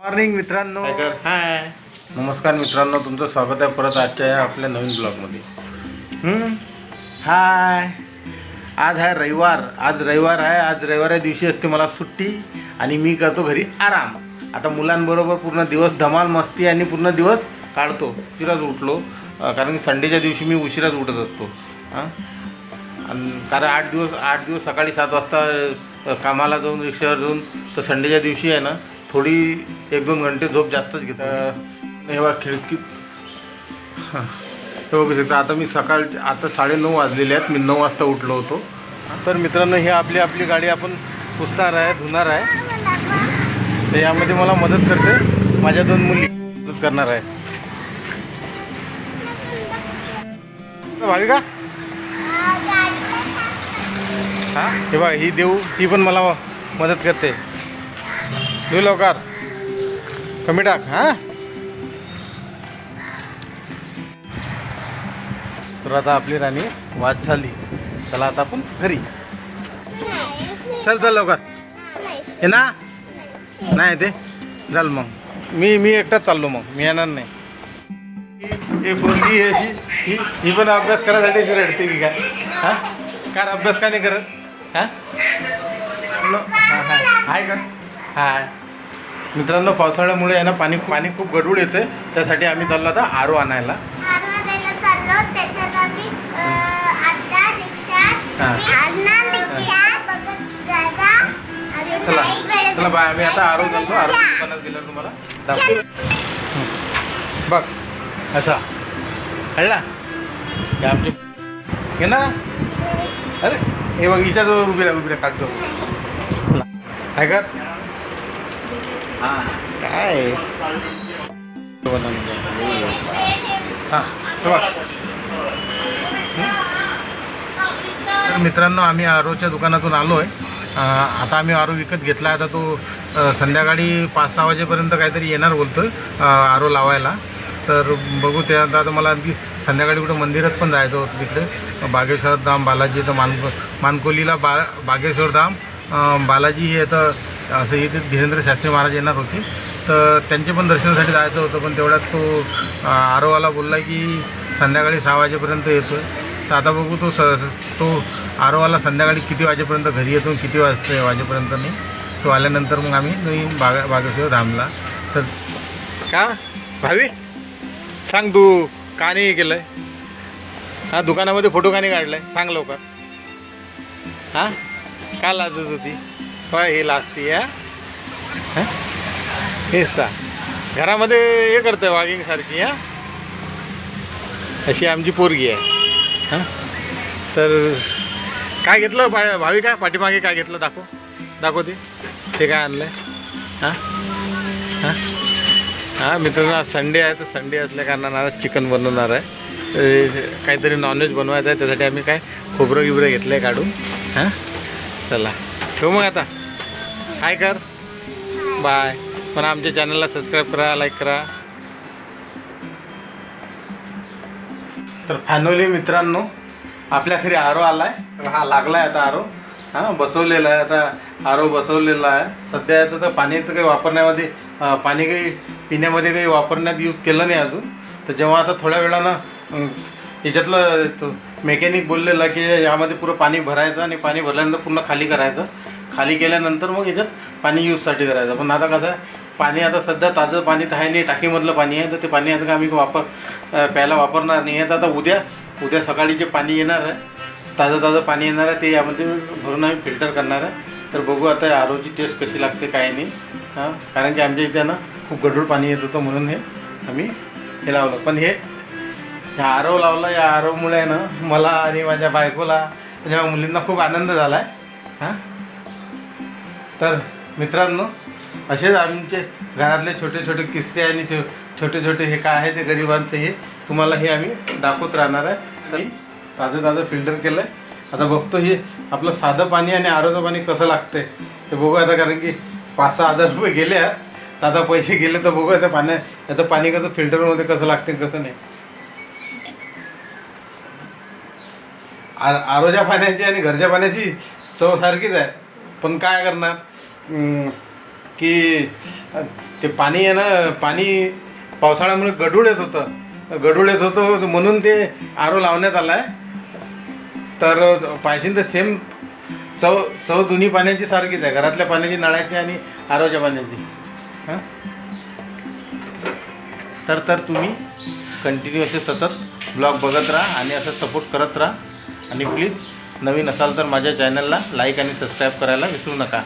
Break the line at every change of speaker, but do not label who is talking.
Morning मित्रांनो.
हाय.
नमस्कार मित्रांनो तुमचं स्वागत आहे परत आजच्या या आपल्या नवीन ब्लॉगमध्ये. हाय. आज आहे रविवार. आज रविवार आहे. आज रविवार या दिवशी असते मला सुट्टी आणि मी करतो घरी आराम. आता मुलांबरोबर पूर्ण दिवस धमाल मस्ती आणि पूर्ण दिवस काढतो. उशिराच उठलो. कारण की संडेच्या दिवशी मी उशिराच उठत असतो. हां आणि कारण आठ दिवस आठ दिवस सकाळी सात वाजता कामाला जाऊन रिक्षावर जाऊन तर संडेच्या दिवशी आहे ना थोडी एक दोन घंटे झोप जास्तच घेतो. नेहवा खिडकीत. हां. हे बघू शकता आता मी सकाळ आता साडेनऊ वाजलेले आहेत. मी नऊ वाजता उठलो होतो. तर मित्रांनो ही आपली आपली गाडी आपण पुसणार आहे धुणार आहे. तर यामध्ये मला मदत करते. माझ्या दोन मुली मदत करणार आहे. भाविका? हां? हे बघा ही देऊ ही पण मला मदत करते. धुई लवकर. कमी टाक हां? तर आता आपली राणी वाद झाली चला आता आपण घरी. चल चल लवकर. हे ना? नाही ते. चल मग. मी मी एकटाच चाललो मग. मी येणार नाही. ही- पोरगी अशी ही ही पण अभ्यास करायसाठी अशी रडते की काय? हां? कार अभ्यास का नाही करत? हां हां. हाय का? हाय. मित्रांनो पावसाळ्यामुळे आहे ना पाणी पाणी खूप गडूळ येते त्यासाठी आम्ही चाललो आता आरो आणायला. हा. चला. चला बाय आम्ही आता आरो जातो आरो. दुकानात गेल्यावर तुम्हाला. बघ असा. कळला? हे आमचे हे ना? अरे हे बघ हिच्या जवळ उभी राहा उभी राहा काढतो. चला. काय कर हां काय? हां हे तर मित्रांनो आम्ही आरोच्या दुकानातून आलो आहे आता आम्ही आरो विकत घेतला आता तो संध्याकाळी पाच सहा वाजेपर्यंत काहीतरी येणार बोलतो आहे आरो लावायला. तर बघू त्या आता मला आणखी संध्याकाळी कुठं मंदिरात पण जायचं होतं तिकडे. बागेश्वर धाम बालाजी तर मान मानकोलीला बा बागेश्वर धाम बालाजी हे तर असं इथे धीरेंद्र शास्त्री महाराज येणार होते. तर त्यांचे पण दर्शनासाठी जायचं होतं पण तेवढ्यात तो आरोवाला बोलला की संध्याकाळी सहा वाजेपर्यंत येतो आहे तर आता बघू तो स तो आरोवाला संध्याकाळी किती वाजेपर्यंत घरी येतो किती वाजते वाजेपर्यंत नाही. तो आल्यानंतर मग आम्ही नवीन बागा बागेश्वर धामला. तर का? भावी? सांग तू का नाही केलं आहे हां दुकानामध्ये फोटो का नाही काढला आहे सांग लवकर. हां? का लाजत होती? होय हे लाजती या हां? हेच का घरामध्ये हे करतं वागिंगसारखी हां? अशी आमची पोरगी आहे हां? तर काय घेतलं? भा भावी काय पाठीमागे काय घेतलं? दाखव. दाखव ते. ते काय आणलं आहे हां? हां? हां मित्रांनो आज संडे आहे तर संडे असल्या कारणानं आज चिकन बनवणार आहे. काहीतरी नॉनव्हेज बनवायचं आहे त्यासाठी आम्ही काय खोबरं गिबरं घेतलं आहे काढून हां? चला. ठेवू मग आता. हाय कर. बाय पण आमच्या चॅनलला सबस्क्राईब करा लाईक करा. तर फायनली मित्रांनो आपल्या घरी आरो आला आहे हा लागला आहे आता आरो. हां बसवलेला आहे आता. आरो बसवलेला आहे. सध्या याचं तर पाणी तर काही वापरण्यामध्ये पाणी काही पिण्यामध्ये काही वापरण्यात यूज केलं नाही अजून. तर जेव्हा आता थोड्या वेळानं याच्यातलं तो मेकॅनिक बोललेला की यामध्ये पुरं पाणी भरायचं आणि पाणी भरल्यानंतर पूर्ण खाली करायचं. खाली केल्यानंतर मग याच्यात पाणी यूजसाठी करायचं. पण आता कसं आहे पाणी आता सध्या ताजं पाणी तर आहे नाही टाकीमधलं पाणी आहे तर ते पाणी आता आम्ही वापर प्यायला वापरणार नाही. आहे तर आता उद्या उद्या सकाळी जे पाणी येणार आहे ताजं ताजं पाणी येणार आहे ते यामध्ये भरून आम्ही फिल्टर करणार आहे. तर बघू आता आरोची टेस्ट कशी लागते काय नाही. हां कारण की आमच्या इथे ना खूप गढूळ पाणी येत होतं म्हणून हे आम्ही हे लावलं. पण हे ह्या आरव लावला या आरवमुळे ना मला आणि माझ्या बायकोला माझ्या मुलींना खूप आनंद झाला आहे हां? तर मित्रांनो असेच आमचे घरातले छोटे छोटे किस्से आणि छो छोटे छोटे हे काय आहे ते गरिबांचे हे तुम्हाला हे आम्ही दाखवत राहणार आहे. तर ताजं ताजं फिल्टर केलं आहे आता बघतो हे आपलं साधं पाणी आणि आरोचं पाणी कसं लागतंय ते बघू आता कारण की पाच सहा हजार रुपये गेले आहेत. आता पैसे गेले तर बघू आता पाण्या याचं पाणी कसं फिल्टरमध्ये कसं लागते कसं नाही. आ- आरोच्या पाण्याची आणि घरच्या पाण्याची चव सारखीच आहे. पण काय करणार? की ते पाणी आहे ना पाणी पावसाळ्यामुळे गढूळ येत होतं. गढूळ येत होतं म्हणून ते आरो लावण्यात आला आहे तर पाहिजे तर सेम चव चव दोन्ही पाण्याची सारखीच आहे. घरातल्या पाण्याची नळाची आणि आरोच्या पाण्याची. हां? तर तर तुम्ही कंटिन्यू असे सतत ब्लॉग बघत राहा आणि असं सपोर्ट करत राहा. आणि प्लीज नवीन असाल तर माझ्या चॅनलला लाईक आणि सबस्क्राईब करायला विसरू नका.